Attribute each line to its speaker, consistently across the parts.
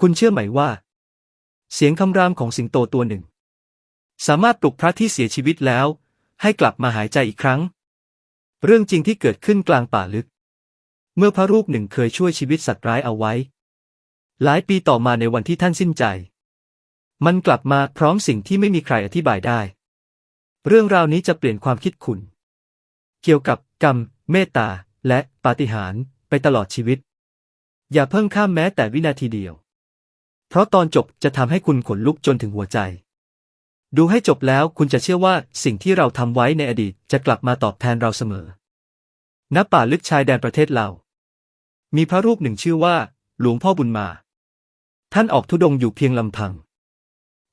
Speaker 1: คุณเชื่อไหมว่า เสียงคำรามของสิงโตตัวหนึ่ง สามารถปลุกพระที่เสียชีวิตแล้ว ให้กลับมาหายใจอีกครั้ง เรื่องจริงที่เกิดขึ้นกลางป่าลึก เมื่อพระรูปหนึ่งเคยช่วยชีวิตสัตว์ร้ายเอาไว้ หลายปีต่อมาในวันที่ท่านสิ้นใจ มันกลับมาพร้อมสิ่งที่ไม่มีใครอธิบายได้ เรื่องราวนี้จะเปลี่ยนความคิดคุณ เกี่ยวกับกรรม เมตตา และปาฏิหาริย์ไปตลอดชีวิต อย่าเพิ่งข้ามแม้แต่วินาทีเดียว เพราะตอนจบจะทำให้คุณขนลุกจนถึงหัวใจ ดูให้จบแล้วคุณจะเชื่อว่าสิ่งที่เราทำไว้ในอดีตจะกลับมาตอบแทนเราเสมอ ณ ป่าลึกชายแดนประเทศเรามีพระรูปหนึ่งชื่อว่า หลวงพ่อบุญมา ท่านออกทุดงค์อยู่เพียงลำพัง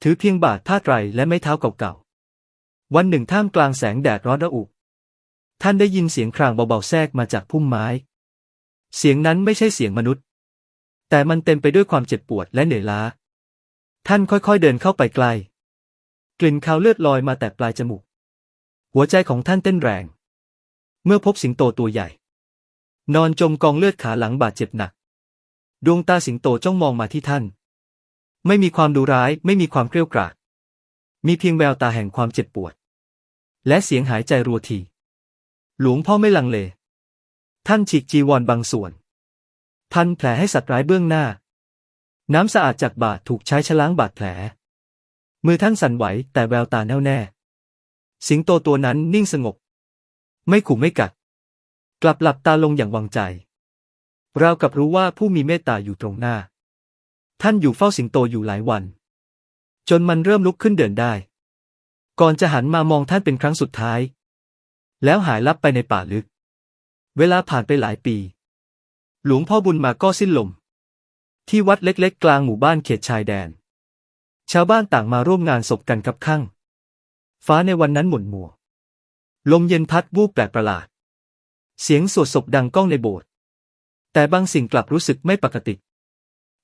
Speaker 1: ถือเพียงบาทผ้าไตรและไม้เท้าเก่าๆ วันหนึ่งท่ามกลางแสงแดดร้อนระอุ ท่านได้ยินเสียงครางเบาๆแทรกมาจากพุ่มไม้ เสียงนั้นไม่ใช่เสียงมนุษย์ แต่มันเต็มไปด้วยความเจ็บปวดและเหนื่อยล้า ท่านค่อยๆเดินเข้าไปไกล กลิ่นคาวเลือดลอยมาแต่ปลายจมูก หัวใจของท่านเต้นแรง เมื่อพบสิงโตตัวใหญ่ นอนจมกองเลือดขาหลังบาดเจ็บหนัก ดวงตาสิงโตจ้องมองมาที่ท่าน ไม่มีความดุร้าย ไม่มีความเกรี้ยวกราด มีเพียงแววตาแห่งความเจ็บปวด และเสียงหายใจรัวที หลวงพ่อไม่ลังเล ท่านฉีกจีวรบางส่วน พันแผลให้สัตว์ร้ายเบื้องหน้า น้ำสะอาดจากบาดถูกใช้ชล้างบาดแผล มือท่านสั่นไหวแต่แววตาแน่วแน่ สิงโตตัวนั้นนิ่งสงบ ไม่ขู่ไม่กัด กลับหลับตาลงอย่างวางใจเรากับรู้ว่าผู้มีเมตตาอยู่ตรงหน้า ท่านอยู่เฝ้าสิงโตอยู่หลายวัน จนมันเริ่มลุกขึ้นเดินได้ ก่อนจะหันมามองท่านเป็นครั้งสุดท้าย แล้วหายลับไปในป่าลึก เวลาผ่านไปหลายปี หลวงพ่อบุญมาก็สิ้นลม ที่วัดเล็กๆ กลางหมู่บ้านเขตชายแดน ชาวบ้านต่างมาร่วมงานศพกันกับข้าง ฟ้าในวันนั้นหม่นมัว ลมเย็นพัดวูบแปลกประหลาด เสียงสวดศพดังก้องในโบสถ์แต่บางสิ่งกลับรู้สึกไม่ปกติ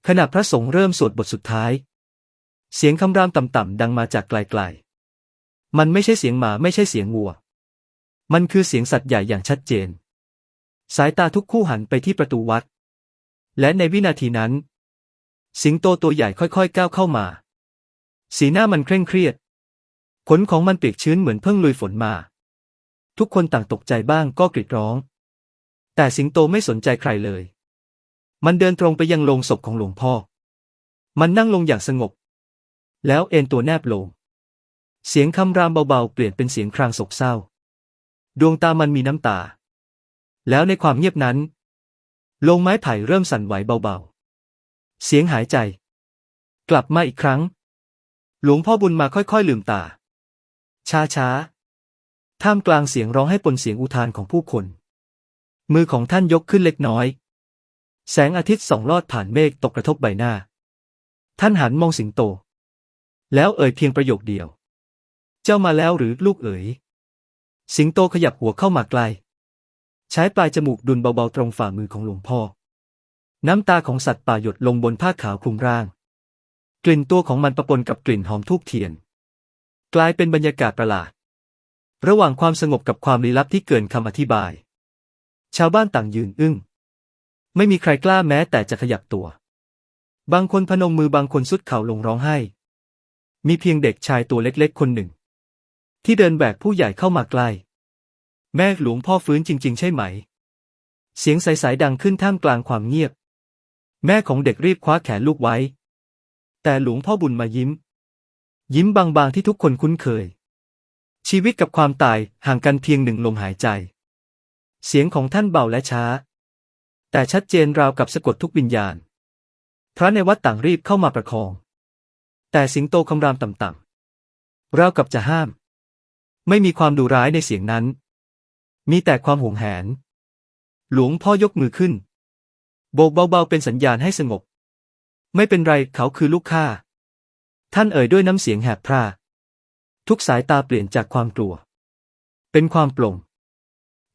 Speaker 1: ขณะพระสงฆ์เริ่มสวดบทสุดท้าย เสียงคำรามต่ำๆดังมาจากไกลๆ มันไม่ใช่เสียงหมาไม่ใช่เสียงวัว มันคือเสียงสัตว์ใหญ่อย่างชัดเจน สายตาทุกคู่หันไปที่ประตูวัด และในวินาทีนั้น สิงโตตัวใหญ่ค่อยๆก้าวเข้ามา สีหน้ามันเคร่งเครียด ขนของมันเปียกชื้นเหมือนเพิ่งลุยฝนมา ทุกคนต่างตกใจบ้างก็กรีดร้อง แต่สิงโตไม่สนใจใครเลย มันเดินตรงไปยังโลงศพของหลวงพ่อ มันนั่งลงอย่างสงบ แล้วเอนตัวแนบลง เสียงคำรามเบาๆเปลี่ยนเป็นเสียงครางโศกเศร้า ดวงตามันมีน้ำตา แล้วในความเงียบนั้น ลงไม้ไผ่เริ่มสั่นไหวเบาๆ เสียงหายใจ กลับมาอีกครั้ง หลวงพ่อบุญมาค่อยๆลืมตา ช้าๆ ท่ามกลางเสียงร้องให้ปนเสียงอุทานของผู้คน มือของท่านยกขึ้นเล็กน้อย แสงอาทิตย์ส่องลอดผ่านเมฆตกกระทบใบหน้า ท่านหันมองสิงโต แล้วเอ่ยเพียงประโยคเดียว เจ้ามาแล้วหรือลูกเอ๋ย สิงโตขยับหัวเข้ามาใกล้ ใช้ปลายจมูกดุลเบาๆตรงฝ่ามือของหลวงพ่อ น้ำตาของสัตว์ป่าหยดลงบนผ้าขาวคลุมร่าง กลิ่นตัวของมันปะปนกับกลิ่นหอมทูบเทียน กลายเป็นบรรยากาศประหลาด ระหว่างความสงบกับความลี้ลับที่เกินคำอธิบาย ชาวบ้านต่างยืนอึ้ง ไม่มีใครกล้าแม้แต่จะขยับตัว บางคนพนมมือบางคนสุดเข่าลงร้องไห้ มีเพียงเด็กชายตัวเล็กๆ คนหนึ่ง ที่เดินแบกผู้ใหญ่เข้ามาใกล้ แม่หลวงพ่อฟื้นจริง ๆ ใช่ไหม เสียงใสๆดังขึ้นท่ามกลางความเงียบ แม่ของเด็กรีบคว้าแขนลูกไว้ แต่หลวงพ่อบุญมายิ้ม ยิ้มบางๆที่ทุกคนคุ้นเคย ชีวิตกับความตายห่างกันเพียงหนึ่งลมหายใจ เสียงของท่านเบาและช้า แต่ชัดเจนราวกับสะกดทุกวิญญาณ พระในวัดต่างรีบเข้ามาประคอง แต่สิงโตคำรามต่ำๆราวกับจะห้าม ไม่มีความดุร้ายในเสียงนั้น มีแต่ความหวงแหน หลวงพ่อยกมือขึ้น โบกเบาๆเป็นสัญญาณให้สงบ ไม่เป็นไรเขาคือลูกข้า ท่านเอ่ยด้วยน้ำเสียงแหบพร่า ทุกสายตาเปลี่ยนจากความกลัว เป็นความปลง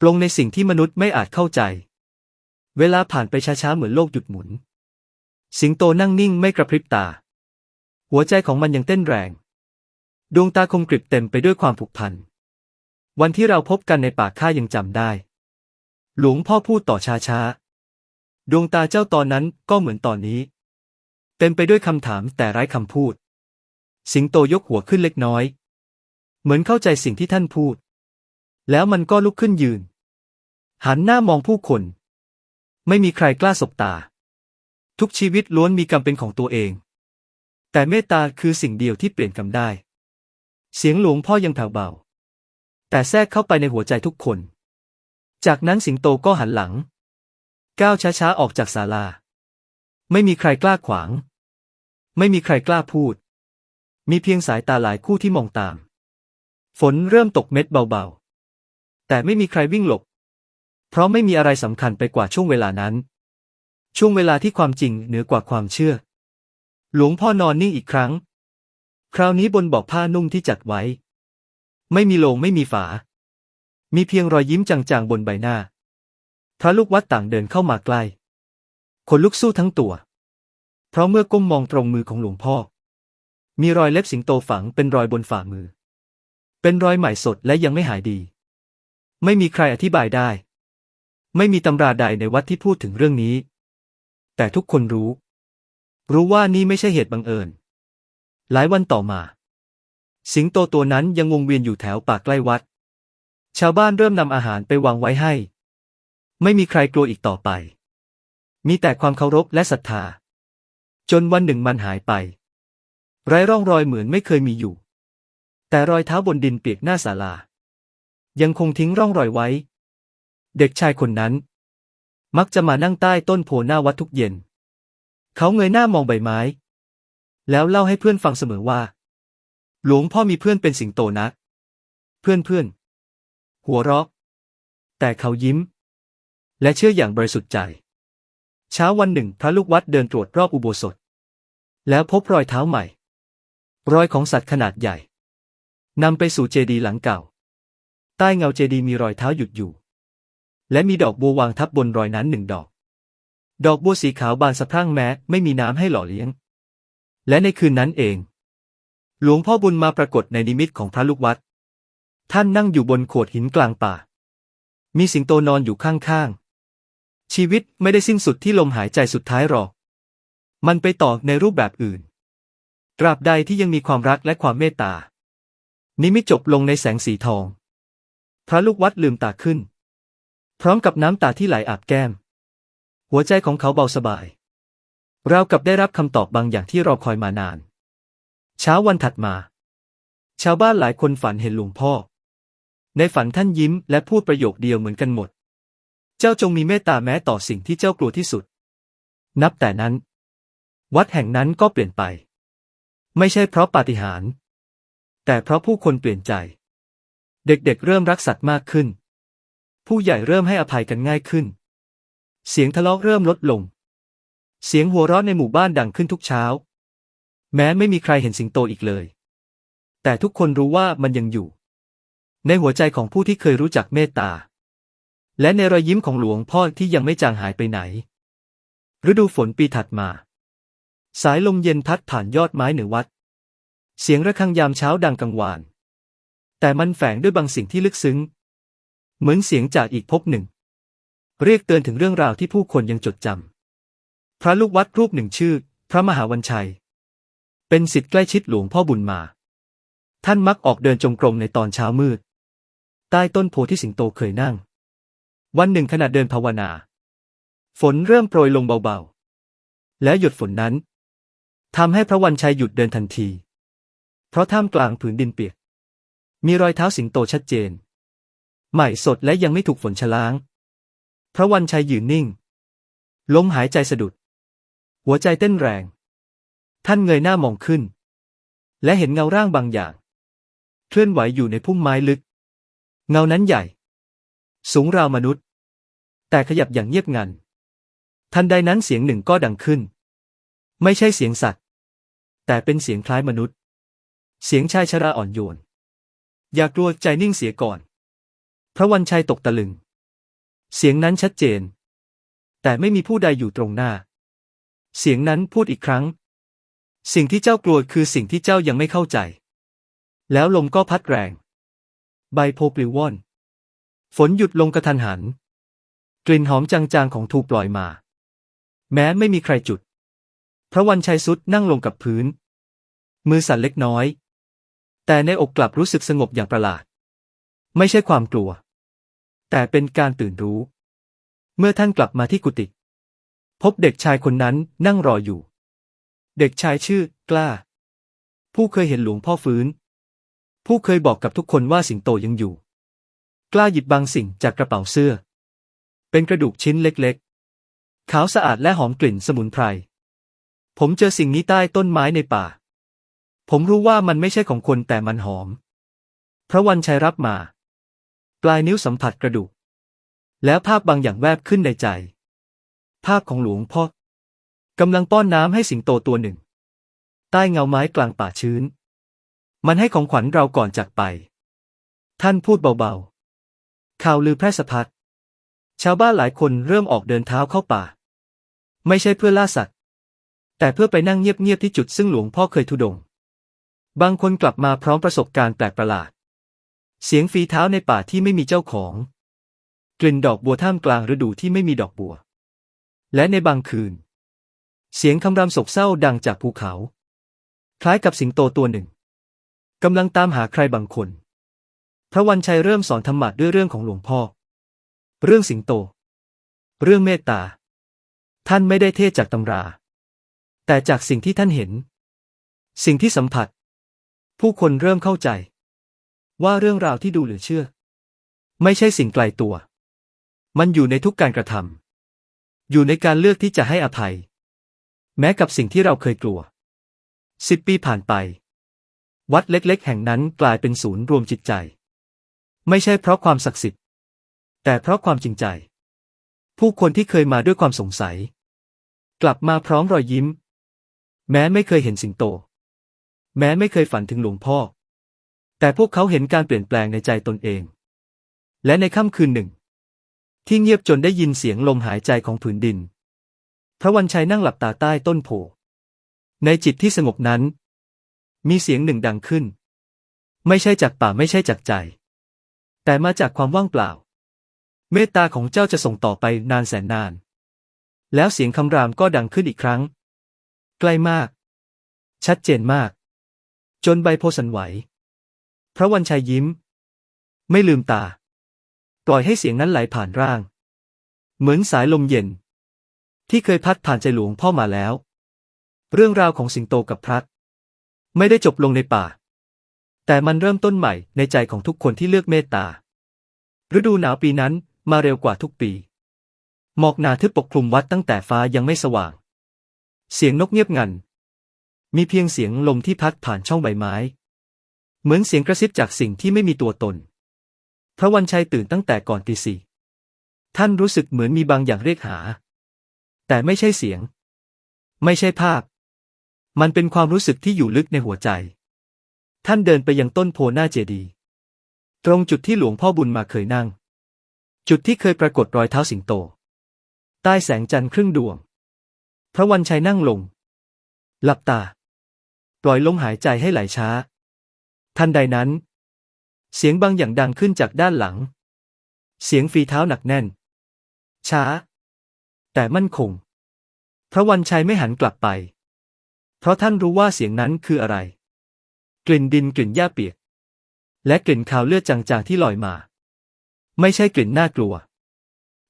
Speaker 1: ปลงในสิ่งที่มนุษย์ไม่อาจเข้าใจ เวลาผ่านไปช้าๆเหมือนโลกหยุดหมุน สิงโตนั่งนิ่งไม่กระพริบตา หัวใจของมันยังเต้นแรง ดวงตาคมกริบเต็มไปด้วยความผูกพัน วันที่เราพบกันในป่าข้ายังจำได้ หลวงพ่อพูดต่อช้าๆดวงตาเจ้าตอนนั้นก็เหมือนตอนนี้ เต็มไปด้วยคำถามแต่ไร้คำพูด สิงโตยกหัวขึ้นเล็กน้อย เหมือนเข้าใจสิ่งที่ท่านพูด แล้วมันก็ลุกขึ้นยืน หันหน้ามองผู้คน ไม่มีใครกล้าสบตา ทุกชีวิตล้วนมีกรรมเป็นของตัวเอง แต่เมตตาคือสิ่งเดียวที่เปลี่ยนกรรมได้ เสียงหลวงพ่อยังแผ่วเบา แต่แทรกเข้าไปในหัวใจทุกคน จากนั้นสิงโตก็หันหลัง ก้าวช้าๆออกจากศาลา ไม่มีใครกล้าขวาง ไม่มีใครกล้าพูด มีเพียงสายตาหลายคู่ที่มองตาม ฝนเริ่มตกเม็ดเบาๆ แต่ไม่มีใครวิ่งหลบ เพราะไม่มีอะไรสำคัญไปกว่าช่วงเวลานั้น ช่วงเวลาที่ความจริงเหนือกว่าความเชื่อ หลวงพ่อนอนนิ่งอีกครั้ง คราวนี้บนเบอกผ้านุ่มที่จัดไว้ ไม่มีโลงไม่มีฝา มีเพียงรอยยิ้มจางๆบนใบหน้า พระลูกวัดต่างเดินเข้ามาใกล้ คนลุกสู้ทั้งตัว เพราะเมื่อก้มมองตรงมือของหลวงพ่อ มีรอยเล็บสิงโตฝังเป็นรอยบนฝ่ามือ เป็นรอยใหม่สดและยังไม่หายดี ไม่มีใครอธิบายได้ ไม่มีตำราใดในวัดที่พูดถึงเรื่องนี้ แต่ทุกคนรู้ รู้ว่านี่ไม่ใช่เหตุบังเอิญ หลายวันต่อมา สิงโตตัวนั้นยังวงเวียนอยู่แถวปากใกล้วัด ชาวบ้านเริ่มนำอาหารไปวางไว้ให้ ไม่มีใครกลัวอีกต่อไป มีแต่ความเคารพและศรัทธา จนวันหนึ่งมันหายไป ไร้ร่องรอยเหมือนไม่เคยมีอยู่ แต่รอยเท้าบนดินเปียกหน้าศาลา ยังคงทิ้งร่องรอยไว้ เด็กชายคนนั้น มักจะมานั่งใต้ต้นโพหน้าวัดทุกเย็น เขาเงยหน้ามองใบไม้ แล้วเล่าให้เพื่อนฟังเสมอว่า หลวงพ่อมีเพื่อนเป็นสิงโตนะ เพื่อนเพื่อน หัวเราะ แต่เขายิ้ม และเชื่ออย่างบริสุทธิ์ใจ เช้าวันหนึ่งพระลูกวัดเดินตรวจรอบอุโบสถ แล้วพบรอยเท้าใหม่ รอยของสัตว์ขนาดใหญ่นำไปสู่เจดีย์หลังเก่า ใต้เงาเจดีย์มีรอยเท้าหยุดอยู่ และมีดอกบัววางทับบนรอยนั้นหนึ่งดอก ดอกบัวสีขาวบานสะพรั่งแม้ไม่มีน้ำให้หล่อเลี้ยง และในคืนนั้นเอง หลวงพ่อบุญมาปรากฏในนิมิตของพระลูกวัด ท่านนั่งอยู่บนโขดหินกลางป่า มีสิงโตนอนอยู่ข้างๆ ชีวิตไม่ได้สิ้นสุดที่ลมหายใจสุดท้ายหรอก มันไปต่อในรูปแบบอื่น ตราบใดที่ยังมีความรักและความเมตตา นิมิตจบลงในแสงสีทอง พระลูกวัดลืมตาขึ้น พร้อมกับน้ำตาที่ไหลอาบแก้ม หัวใจของเขาเบาสบาย ราวกับได้รับคำตอบบางอย่างที่รอคอยมานาน เช้าวันถัดมา ชาวบ้านหลายคนฝันเห็นหลวงพ่อ ในฝันท่านยิ้มและพูดประโยคเดียวเหมือนกันหมด เจ้าจงมีเมตตาแม้ต่อสิ่งที่เจ้ากลัวที่สุด นับแต่นั้น วัดแห่งนั้นก็เปลี่ยนไป ไม่ใช่เพราะปาฏิหาริย์แต่เพราะผู้คนเปลี่ยนใจ เด็กๆเริ่มรักสัตว์มากขึ้น ผู้ใหญ่เริ่มให้อภัยกันง่ายขึ้น เสียงทะเลาะเริ่มลดลง เสียงหัวเราะในหมู่บ้านดังขึ้นทุกเช้า แม้ไม่มีใครเห็นสิงโตอีกเลย แต่ทุกคนรู้ว่ามันยังอยู่ ในหัวใจของผู้ที่เคยรู้จักเมตตา และในรอยยิ้มของหลวงพ่อที่ยังไม่จางหายไปไหน ฤดูฝนปีถัดมา สายลมเย็นพัดผ่านยอดไม้เหนือวัด เสียงระฆังยามเช้าดังกังวาน แต่มันแฝงด้วยบางสิ่งที่ลึกซึ้ง เหมือนเสียงจากอีกภพหนึ่ง เรียกเตือนถึงเรื่องราวที่ผู้คนยังจดจำพระลูกวัดรูปหนึ่งชื่อ พระมหาวันชัย เป็นศิษย์ใกล้ชิดหลวงพ่อบุญมา ท่านมักออกเดินจงกรมในตอนเช้ามืด ใต้ต้นโพที่สิงโตเคยนั่ง วันหนึ่งขณะเดินภาวนา ฝนเริ่มโปรยลงเบาๆ แล้วหยดฝนนั้นทำให้พระวันชัยหยุดเดินทันที เพราะท่ามกลางผืนดินเปียก มีรอยเท้าสิงโตชัดเจน ใหม่สดและยังไม่ถูกฝนชะล้าง พระวันชัยยืนนิ่ง ลมหายใจสะดุด หัวใจเต้นแรง ท่านเงยหน้ามองขึ้น และเห็นเงาร่างบางอย่าง เคลื่อนไหวอยู่ในพุ่มไม้ลึก เงานั้นใหญ่ สูงราวมนุษย์ แต่ขยับอย่างเงียบงัน ทันใดนั้นเสียงหนึ่งก็ดังขึ้น ไม่ใช่เสียงสัตว์ แต่เป็นเสียงคล้ายมนุษย์ เสียงชายชราอ่อนโยน อย่ากลัวใจนิ่งเสียก่อน พระวันชัยตกตะลึง เสียงนั้นชัดเจน แต่ไม่มีผู้ใดอยู่ตรงหน้า เสียงนั้นพูดอีกครั้ง สิ่งที่เจ้ากลัวคือสิ่งที่เจ้ายังไม่เข้าใจ แล้วลมก็พัดแรง ใบโพปลิวว่อน ฝนหยุดลงกระทันหัน กลิ่นหอมจางๆของทูกปล่อยมา แม้ไม่มีใครจุดพพระวันชัยสุดนั่งลงกับพื้น มือสั่นเล็กน้อย แต่ในอกกลับรู้สึกสงบอย่างประหลาด ไม่ใช่ความกลัว แต่เป็นการตื่นรู้ เมื่อท่านกลับมาที่กุฏิพบเด็กชายคนนั้นนั่งรออยู่ เด็กชายชื่อ กล้า ผู้เคยเห็นหลวงพ่อฟื้น ผู้เคยบอกกับทุกคนว่าสิงโตยังอยู่ กล้าหยิบบางสิ่งจากกระเป๋าเสื้อ เป็นกระดูกชิ้นเล็กๆ ขาวสะอาดและหอมกลิ่นสมุนไพร ผมเจอสิ่งนี้ใต้ต้นไม้ในป่า ผมรู้ว่ามันไม่ใช่ของคนแต่มันหอม พระวันชัยรับมา ปลายนิ้วสัมผัสกระดูก แล้วภาพบางอย่างแวบขึ้นในใจ ภาพของหลวงพ่อ กำลังป้อนน้ำให้สิงโตตัวหนึ่ง ใต้เงาไม้กลางป่าชื้น มันให้ของขวัญเราก่อนจากไป ท่านพูดเบาๆ ข่าวลือแพร่สะพัด ชาวบ้านหลายคนเริ่มออกเดินเท้าเข้าป่า ไม่ใช่เพื่อล่าสัตว์ แต่เพื่อไปนั่งเงียบๆที่จุดซึ่งหลวงพ่อเคยทุดง บางคนกลับมาพร้อมประสบการณ์แปลกประหลาด เสียงฝีเท้าในป่าที่ไม่มีเจ้าของ กลิ่นดอกบัวท่ามกลางฤดูที่ไม่มีดอกบัว และในบางคืน เสียงคำรามโศกเศร้าดังจากภูเขา คล้ายกับสิงโตตัวหนึ่งกำลังตามหาใครบางคน พระวันชัยเริ่มสอนธรรมะด้วยเรื่องของหลวงพ่อ เรื่องสิงโต เรื่องเมตตา ท่านไม่ได้เทศจากตำรา แต่จากสิ่งที่ท่านเห็น สิ่งที่สัมผัส ผู้คนเริ่มเข้าใจ ว่าเรื่องราวที่ดูเหลือเชื่อ ไม่ใช่สิ่งไกลตัว มันอยู่ในทุกการกระทำอยู่ในการเลือกที่จะให้อภัย แม้กับสิ่งที่เราเคยกลัวสิบปีผ่านไป วัดเล็กๆ แห่งนั้นกลายเป็นศูนย์รวมจิตใจ ไม่ใช่เพราะความศักดิ์สิทธิ์ แต่เพราะความจริงใจ ผู้คนที่เคยมาด้วยความสงสัย กลับมาพร้อมรอยยิ้ม แม้ไม่เคยเห็นสิงโต แม้ไม่เคยฝันถึงหลวงพ่อ แต่พวกเขาเห็นการเปลี่ยนแปลงในใจตนเอง และในค่ำคืนหนึ่ง ที่เงียบจนได้ยินเสียงลมหายใจของผืนดิน ระวันชัยนั่งหลับตาใต้ต้นโพในจิตที่สงบนั้น มีเสียงหนึ่งดังขึ้น ไม่ใช่จากป่าไม่ใช่จากใจ แต่มาจากความว่างเปล่า เมตตาของเจ้าจะส่งต่อไปนานแสนนาน แล้วเสียงคำรามก็ดังขึ้นอีกครั้ง ใกล้มาก ชัดเจนมาก จนใบโพสันไหว พระวันชัยยิ้ม ไม่ลืมตา ปล่อยให้เสียงนั้นไหลผ่านร่าง เหมือนสายลมเย็น ที่เคยพัดผ่านใจหลวงพ่อมาแล้ว เรื่องราวของสิงโตกับพระไม่ได้จบลงในป่า แต่มันเริ่มต้นใหม่ในใจของทุกคนที่เลือกเมตตา ฤดูหนาวปีนั้นมาเร็วกว่าทุกปี หมอกหนาทึบปกคลุมวัดตั้งแต่ฟ้ายังไม่สว่าง เสียงนกเงียบงัน มีเพียงเสียงลมที่พัดผ่านช่องใบไม้ เหมือนเสียงกระซิบจากสิ่งที่ไม่มีตัวตน พระวันชัยตื่นตั้งแต่ก่อนตีสี่ท่านรู้สึกเหมือนมีบางอย่างเรียกหา แต่ไม่ใช่เสียง ไม่ใช่ภาพ มันเป็นความรู้สึกที่อยู่ลึกในหัวใจ ท่านเดินไปยังต้นโพหน้าเจดี ตรงจุดที่หลวงพ่อบุญมาเคยนั่ง จุดที่เคยปรากฏรอยเท้าสิงโต ใต้แสงจันทร์ครึ่งดวง พระวันชัยนั่งลง หลับตา ปล่อยลมหายใจให้ไหลช้า ทันใดนั้น เสียงบางอย่างดังขึ้นจากด้านหลัง เสียงฝีเท้าหนักแน่น ช้า แต่มั่นคง พระวันชัยไม่หันกลับไป เพราะท่านรู้ว่าเสียงนั้นคืออะไร กลิ่นดินกลิ่นหญ้าเปียก และกลิ่นคาวเลือดจางๆที่ลอยมา ไม่ใช่กลิ่นน่ากลัว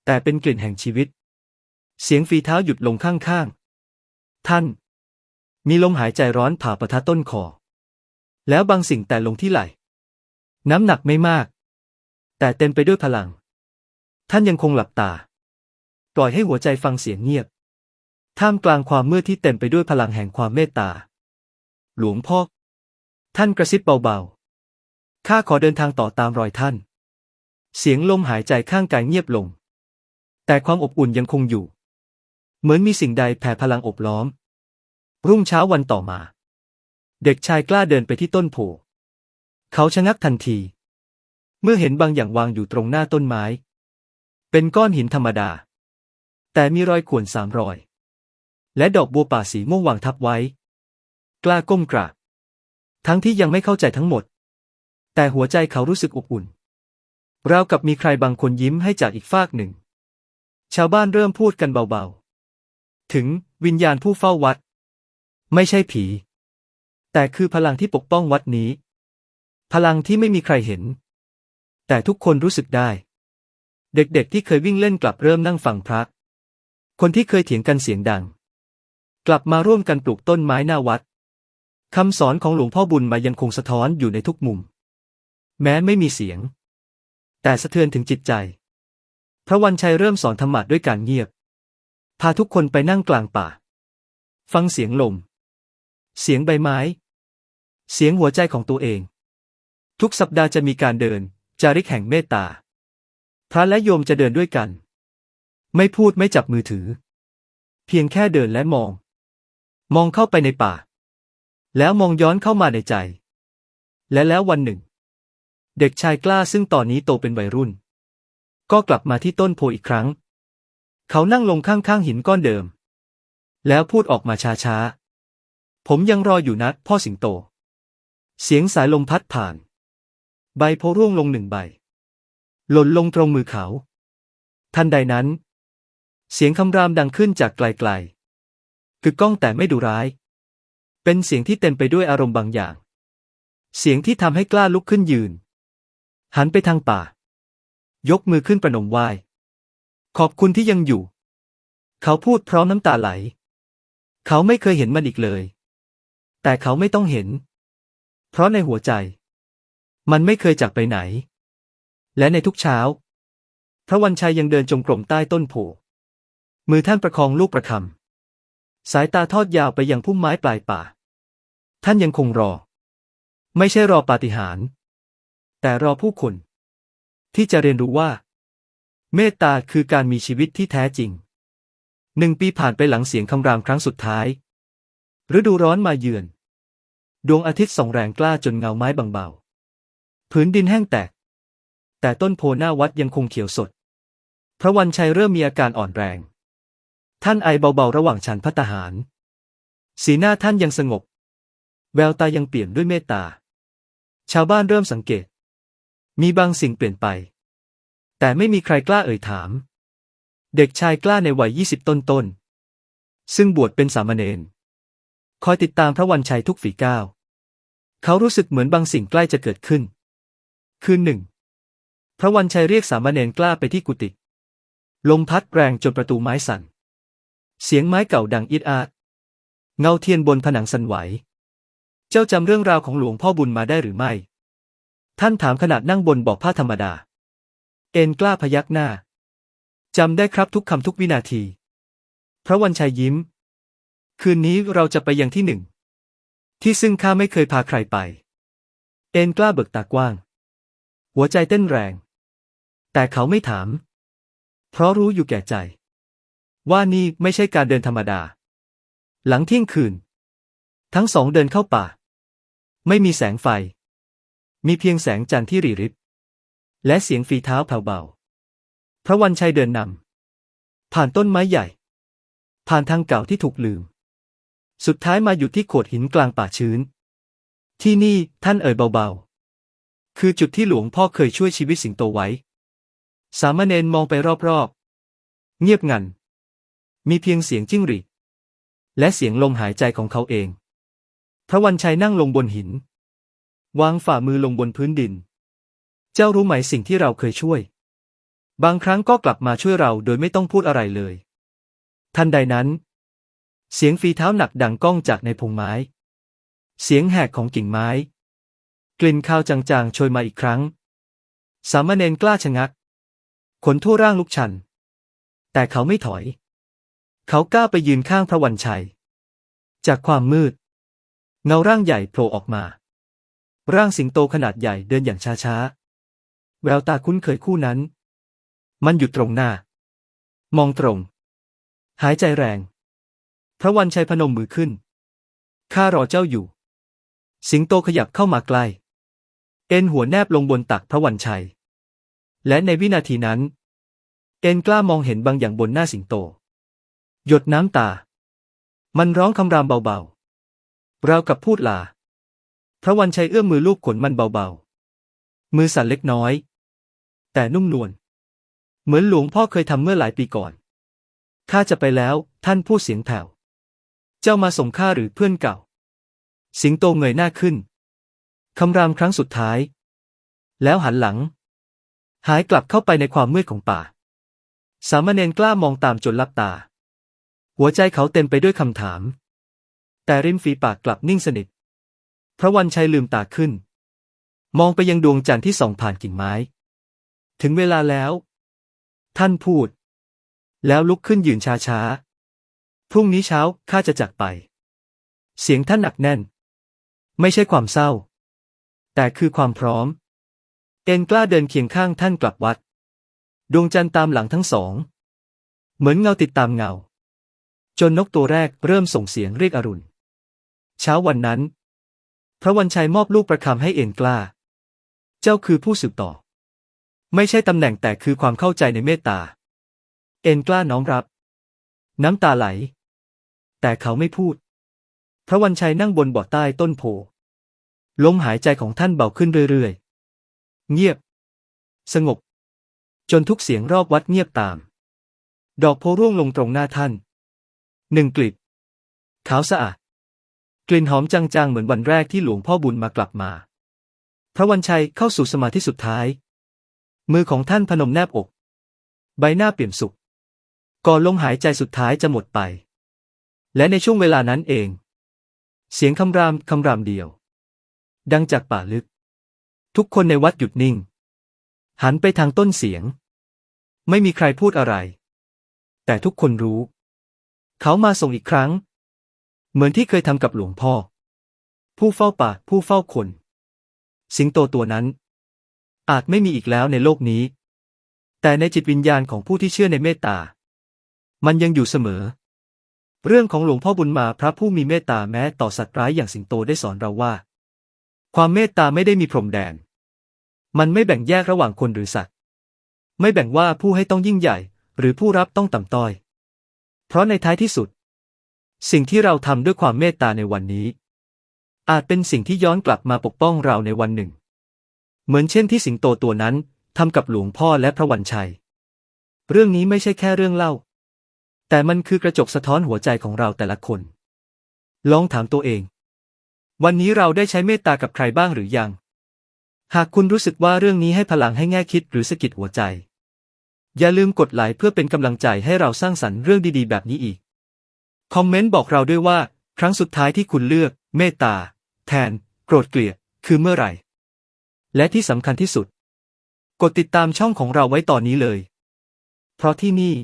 Speaker 1: แต่เป็นกลิ่นแห่งชีวิต เสียงฝีเท้าหยุดลงข้างๆ ท่าน มีลมหายใจร้อนผ่าประทะต้นคอ แล้วบางสิ่งแต่ลงที่ไหล่น้ำหนักไม่มาก แต่เต็มไปด้วยพลัง ท่านยังคงหลับตา ปล่อยให้หัวใจฟังเสียงเงียบ ท่ามกลางความมืดที่เต็มไปด้วยพลังแห่งความเมตตา หลวงพ่อ ท่านกระซิบเบาๆ ข้าขอเดินทางต่อตามรอยท่าน เสียงลมหายใจข้างกายเงียบลง แต่ความอบอุ่นยังคงอยู่ เหมือนมีสิ่งใดแผ่พลังอบล้อม รุ่งเช้าวันต่อมา เด็กชายกล้าเดินไปที่ต้นโพ เขาชะงักทันที เมื่อเห็นบางอย่างวางอยู่ตรงหน้าต้นไม้ เป็นก้อนหินธรรมดา แต่มีรอยข่วนสามรอย และดอกบัวป่าสีม่วงวางทับไว้ กล้าก้มกราบ ทั้งที่ยังไม่เข้าใจทั้งหมด แต่หัวใจเขารู้สึกอบอุ่น ราวกับมีใครบางคนยิ้มให้จากอีกฟากหนึ่ง ชาวบ้านเริ่มพูดกันเบาๆ ถึงวิญญาณผู้เฝ้าวัด ไม่ใช่ผี แต่คือพลังที่ปกป้องวัดนี้ พลังที่ไม่มีใครเห็น แต่ทุกคนรู้สึกได้ เด็กๆที่เคยวิ่งเล่นกลับเริ่มนั่งฟังพระ คนที่เคยเถียงกันเสียงดัง กลับมาร่วมกันปลูกต้นไม้หน้าวัดคำสอนของหลวงพ่อบุญมายังคงสะท้อนอยู่ในทุกมุม แม้ไม่มีเสียง แต่สะเทือนถึงจิตใจ พระวันชัยเริ่มสอนธรรมะด้วยการเงียบ พาทุกคนไปนั่งกลางป่า ฟังเสียงลม เสียงใบไม้ เสียงหัวใจของตัวเอง ทุกสัปดาห์จะมีการเดิน จาริกแห่งเมตตา พระและโยมจะเดินด้วยกัน ไม่พูดไม่จับมือถือ เพียงแค่เดินและมอง มองเข้าไปในป่า แล้วมองย้อนเข้ามาในใจ และแล้ววันหนึ่ง เด็กชายกล้าซึ่งตอนนี้โตเป็นวัยรุ่น ก็กลับมาที่ต้นโพอีกครั้ง เขานั่งลงข้างๆหินก้อนเดิม แล้วพูดออกมาช้าๆ ผมยังรออยู่นะพ่อสิงโต เสียงสายลมพัดผ่าน ใบโพร่วงลงหนึ่งใบ หล่นลงตรงมือเขา ทันใดนั้น เสียงคำรามดังขึ้นจากไกลๆคือก้องแต่ไม่ดุร้าย เป็นเสียงที่เต็มไปด้วยอารมณ์บางอย่าง เสียงที่ทำให้กล้าลุกขึ้นยืน หันไปทางป่า ยกมือขึ้นประนมไหว้ ขอบคุณที่ยังอยู่ เขาพูดพร้อมน้ำตาไหล เขาไม่เคยเห็นมันอีกเลย แต่เขาไม่ต้องเห็น เพราะในหัวใจ มันไม่เคยจากไปไหน และในทุกเช้า พระวันชัยยังเดินจงกรมใต้ต้นโพ มือท่านประคองลูกประคำสายตาทอดยาวไปยังพุ่มไม้ปลายป่า ท่านยังคงรอ ไม่ใช่รอปาฏิหาริย์แต่รอผู้คน ที่จะเรียนรู้ว่า เมตตาคือการมีชีวิตที่แท้จริงหนึ่งปีผ่านไปหลังเสียงคำรามครั้งสุดท้าย ฤดูร้อนมาเยือน ดวงอาทิตย์ส่องแรงกล้าจนเงาไม้บางเบาพื้นดินแห้งแตก แต่ต้นโพหน้าวัดยังคงเขียวสด พระวันชัยเริ่มมีอาการอ่อนแรง ท่านไอเบาๆระหว่างฉันพัตหาร สีหน้าท่านยังสงบ แววตายังเปลี่ยนด้วยเมตตา ชาวบ้านเริ่มสังเกต มีบางสิ่งเปลี่ยนไป แต่ไม่มีใครกล้าเอ่ยถาม เด็กชายกล้าในวัยยี่สิบต้นๆ ซึ่งบวชเป็นสามเณร คอยติดตามพระวันชัยทุกฝีก้าว เขารู้สึกเหมือนบางสิ่งใกล้จะเกิดขึ้น คืนหนึ่ง พระวันชัยเรียกสามเณรกล้าไปที่กุฏิลมพัดแรงจนประตูไม้สั่น เสียงไม้เก่าดังอิดอาด เงาเทียนบนผนังสั่นไหว เจ้าจำเรื่องราวของหลวงพ่อบุญมาได้หรือไม่ ท่านถามขนาดนั่งบนบอกผ้าธรรมดา เอ็นกล้าพยักหน้า จำได้ครับทุกคำทุกวินาที พระวันชัยยิ้ม คืนนี้เราจะไปยังที่หนึ่ง ที่ซึ่งข้าไม่เคยพาใครไป เอ็นกล้าเบิกตากว้าง หัวใจเต้นแรง แต่เขาไม่ถาม เพราะรู้อยู่แก่ใจ ว่านี่ไม่ใช่การเดินธรรมดา หลังเที่ยงคืน ทั้งสองเดินเข้าป่า ไม่มีแสงไฟ มีเพียงแสงจันทร์ที่รีริบและเสียงฝีเท้าแผ่วเบา พระวันชัยเดินนำผ่านต้นไม้ใหญ่ ผ่านทางเก่าที่ถูกลืม สุดท้ายมาหยุดที่โขดหินกลางป่าชื้น ที่นี่ท่านเอ่ยเบาๆ คือจุดที่หลวงพ่อเคยช่วยชีวิตสิงโตไว้ สามเณรมองไปรอบๆ เงียบงัน มีเพียงเสียงจิ้งหรีดและเสียงลมหายใจของเขาเอง พระวันชัยนั่งลงบนหิน วางฝ่ามือลงบนพื้นดิน เจ้ารู้ไหมสิ่งที่เราเคยช่วย บางครั้งก็กลับมาช่วยเราโดยไม่ต้องพูดอะไรเลย ทันใดนั้น เสียงฝีเท้าหนักดังก้องจากในพงไม้ เสียงแหกของกิ่งไม้ กลิ่นคาวจางๆโชยมาอีกครั้ง สามเณรกล้าชะงัก ขนทั่วร่างลุกชัน แต่เขาไม่ถอย เขาก้าวไปยืนข้างพระวันชัย จากความมืด เงาร่างใหญ่โผล่ออกมา ร่างสิงโตขนาดใหญ่เดินอย่างช้าๆ แววตาคุ้นเคยคู่นั้น มันหยุดตรงหน้า มองตรง หายใจแรง พระวันชัยพนมมือขึ้น ข้ารอเจ้าอยู่ สิงโตขยับเข้ามาใกล้ เอ็นหัวแนบลงบนตักพระวันชัย และในวินาทีนั้น เอ็นกล้ามองเห็นบางอย่างบนหน้าสิงโต หยดน้ำตา มันร้องคำรามเบาๆราวกับพูดลา พระวันชัยเอื้อมมือลูบขนมันเบาๆ มือสั่นเล็กน้อย แต่นุ่มนวล เหมือนหลวงพ่อเคยทำเมื่อหลายปีก่อน ข้าจะไปแล้ว ท่านพูดเสียงแผ่ว เจ้ามาส่งข้าหรือเพื่อนเก่า สิงโตเงยหน้าขึ้น คำรามครั้งสุดท้าย แล้วหันหลัง หายกลับเข้าไปในความมืดของป่า สามเณรกล้ามองตามจนลับตา หัวใจเขาเต็มไปด้วยคำถาม แต่ริมฝีปากกลับนิ่งสนิท พระวันชัยลืมตาขึ้น มองไปยังดวงจันทร์ที่ส่องผ่านกิ่งไม้ ถึงเวลาแล้ว ท่านพูด แล้วลุกขึ้นยืนช้าๆ พรุ่งนี้เช้าข้าจะจากไป เสียงท่านหนักแน่น ไม่ใช่ความเศร้า แต่คือความพร้อม เอ็นกล้าเดินเคียงข้างท่านกลับวัด ดวงจันทร์ตามหลังทั้งสอง เหมือนเงาติดตามเงา จนนกตัวแรกเริ่มส่งเสียงเรียกอรุณ เช้าวันนั้น พระวันชัยมอบลูกประคำให้เอ็นกล้า เจ้าคือผู้สืบต่อ ไม่ใช่ตำแหน่งแต่คือความเข้าใจในเมตตา เอ็นกล้าน้อมรับ น้ำตาไหล แต่เขาไม่พูด พระวันชัยนั่งบนเบาะใต้ต้นโพลมหายใจของท่านเบาขึ้นเรื่อยๆ เงียบ สงบ จนทุกเสียงรอบวัดเงียบตาม ดอกโพร่วงลงตรงหน้าท่าน หนึ่งกลีบขาวสะอาด กลิ่นหอมจางๆ เหมือนวันแรกที่หลวงพ่อบุญมากลับมา พระวันชัยเข้าสู่สมาธิสุดท้าย มือของท่านพนมแนบอก ใบหน้าเปี่ยมสุข ก่อนลมหายใจสุดท้ายจะหมดไป และในช่วงเวลานั้นเอง เสียงคำรามคำรามเดียว ดังจากป่าลึก ทุกคนในวัดหยุดนิ่ง หันไปทางต้นเสียง ไม่มีใครพูดอะไร แต่ทุกคนรู้ เขามาส่งอีกครั้ง เหมือนที่เคยทำกับหลวงพ่อ ผู้เฝ้าป่าผู้เฝ้าคน สิงโตตัวนั้น อาจไม่มีอีกแล้วในโลกนี้ แต่ในจิตวิญญาณของผู้ที่เชื่อในเมตตา มันยังอยู่เสมอ เรื่องของหลวงพ่อบุญมาพระผู้มีเมตตาแม้ต่อสัตว์ร้ายอย่างสิงโตได้สอนเราว่า ความเมตตาไม่ได้มีพรมแดน มันไม่แบ่งแยกระหว่างคนหรือสัตว์ ไม่แบ่งว่าผู้ให้ต้องยิ่งใหญ่ หรือผู้รับต้องต่ำต้อย เพราะในท้ายที่สุด สิ่งที่เราทำด้วยความเมตตาในวันนี้ อาจเป็นสิ่งที่ย้อนกลับมาปกป้องเราในวันหนึ่ง เหมือนเช่นที่สิงโตตัวนั้นทำกับหลวงพ่อและพระวันชัย เรื่องนี้ไม่ใช่แค่เรื่องเล่า แต่มันคือกระจกสะท้อนหัวใจของเราแต่ละคน ลองถามตัวเอง วันนี้เราได้ใช้เมตตากับใครบ้างหรือยัง หากคุณรู้สึกว่าเรื่องนี้ให้พลังให้แง่คิดหรือสะกิดหัวใจ อย่าลืมกดไลค์เพื่อเป็นกำลังใจให้เราสร้างสรรค์เรื่องดีๆ แบบนี้อีก คอมเมนต์บอกเราด้วยว่า ครั้งสุดท้ายที่คุณเลือก เมตตา แทน โกรธเกลียด คือเมื่อไหร่ และที่สำคัญที่สุด กดติดตามช่องของเราไว้ตอนนี้เลย เพราะที่นี่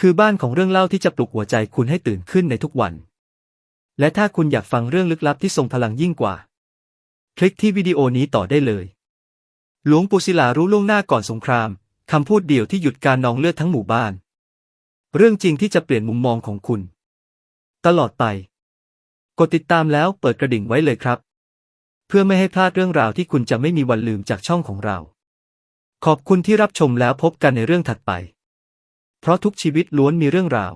Speaker 1: คือบ้านของเรื่องเล่าที่จะปลุกหัวใจคุณให้ตื่นขึ้นในทุกวัน และถ้าคุณอยากฟังเรื่องลึกลับที่ทรงพลังยิ่งกว่า คลิกที่วิดีโอนี้ต่อได้เลย หลวงปู่ศิลารู้ล่วงหน้าก่อนสงคราม คำพูดเดียวที่หยุดการนองเลือดทั้งหมู่บ้าน เรื่องจริงที่จะเปลี่ยนมุมมองของคุณ ตลอดไป กดติดตามแล้วเปิดกระดิ่งไว้เลยครับ เพื่อไม่ให้พลาดเรื่องราวที่คุณจะไม่มีวันลืมจากช่องของเรา ขอบคุณที่รับชมแล้วพบกันในเรื่องถัดไป เพราะทุกชีวิตล้วนมีเรื่องราว